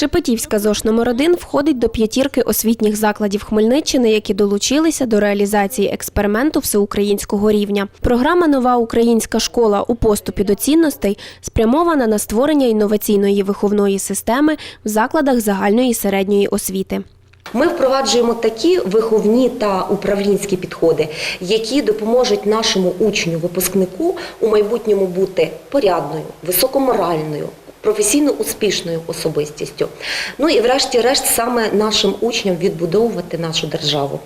Шепетівська ЗОШ номер 1 входить до п'ятірки освітніх закладів Хмельниччини, які долучилися до реалізації експерименту всеукраїнського рівня. Програма Нова українська школа у поступі до цінностей спрямована на створення інноваційної виховної системи в закладах загальної і середньої освіти. Ми впроваджуємо такі виховні та управлінські підходи, які допоможуть нашому учню, випускнику у майбутньому бути порядною, високоморальною. Професійно успішною особистістю. Ну і врешті-решт саме нашим учням відбудовувати нашу державу,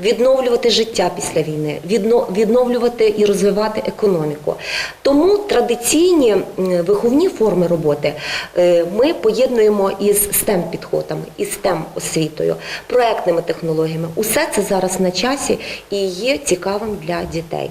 відновлювати життя після війни, відновлювати і розвивати економіку. Тому традиційні виховні форми роботи е, ми поєднуємо із STEM підходами, із STEM освітою, проектними технологіями. Усе це зараз на часі і є цікавим для дітей.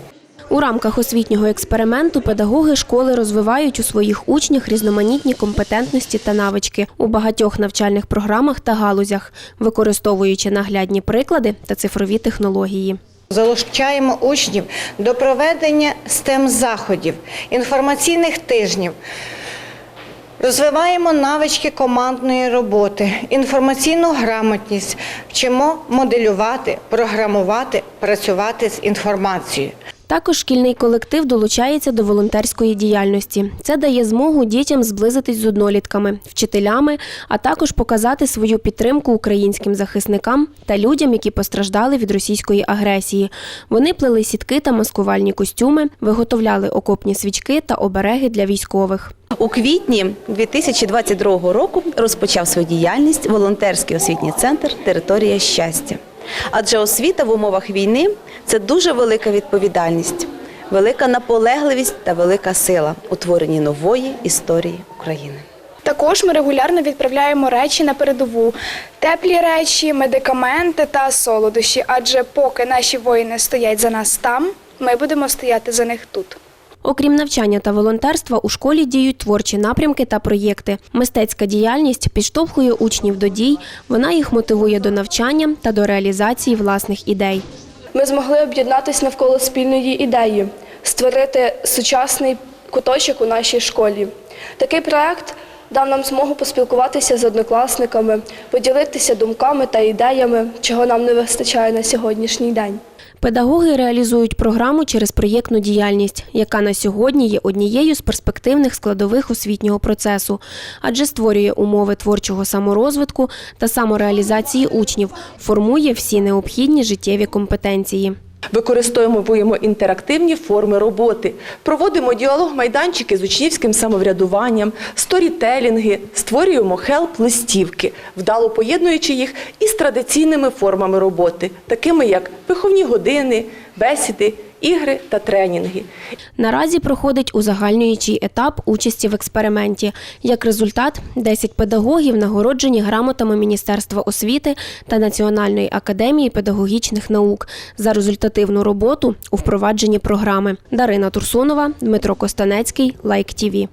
У рамках освітнього експерименту педагоги школи розвивають у своїх учнях різноманітні компетентності та навички у багатьох навчальних програмах та галузях, використовуючи наглядні приклади та цифрові технології. Залучаємо учнів до проведення STEM заходів, інформаційних тижнів. Розвиваємо навички командної роботи, інформаційну грамотність, вчимо моделювати, програмувати, працювати з інформацією. Також шкільний колектив долучається до волонтерської діяльності. Це дає змогу дітям зблизитись з однолітками, вчителями, а також показати свою підтримку українським захисникам та людям, які постраждали від російської агресії. Вони плели сітки та маскувальні костюми, виготовляли окопні свічки та обереги для військових. У квітні 2022 року розпочав свою діяльність волонтерський освітній центр Територія щастя. Адже освіта в умовах війни це дуже велика відповідальність, велика наполегливість та велика сила у творенні нової історії України. Також ми регулярно відправляємо речі на передову, теплі речі, медикаменти та солодощі. Адже поки наші воїни стоять за нас там, ми будемо стояти за них тут. Окрім навчання та волонтерства, у школі діють творчі напрямки та проєкти. Мистецька діяльність підштовхує учнів до дій, вона їх мотивує до навчання та до реалізації власних ідей. Ми змогли об'єднатися навколо спільної ідеї, створити сучасний куточок у нашій школі. Такий проект дав нам змогу поспілкуватися з однокласниками, поділитися думками та ідеями, чого нам не вистачає на сьогоднішній день. Педагоги реалізують програму через проєктну діяльність, яка на сьогодні є однією з перспективних складових освітнього процесу, адже створює умови творчого саморозвитку та самореалізації учнів, формує всі необхідні життєві компетенції. Використовуємо інтерактивні форми роботи, проводимо діалог-майданчики з учнівським самоврядуванням, сторітелінги, створюємо хелп-листівки, вдало поєднуючи їх із традиційними формами роботи, такими як виховні години, бесіди, ігри та тренінги. Наразі проходить узагальнюючий етап участі в експерименті. Як результат, 10 педагогів нагороджені грамотами Міністерства освіти та Національної академії педагогічних наук за результативну роботу у впровадженні програми. Дарина Турсунова, Дмитро Костанецький, Лайк ТІВІ.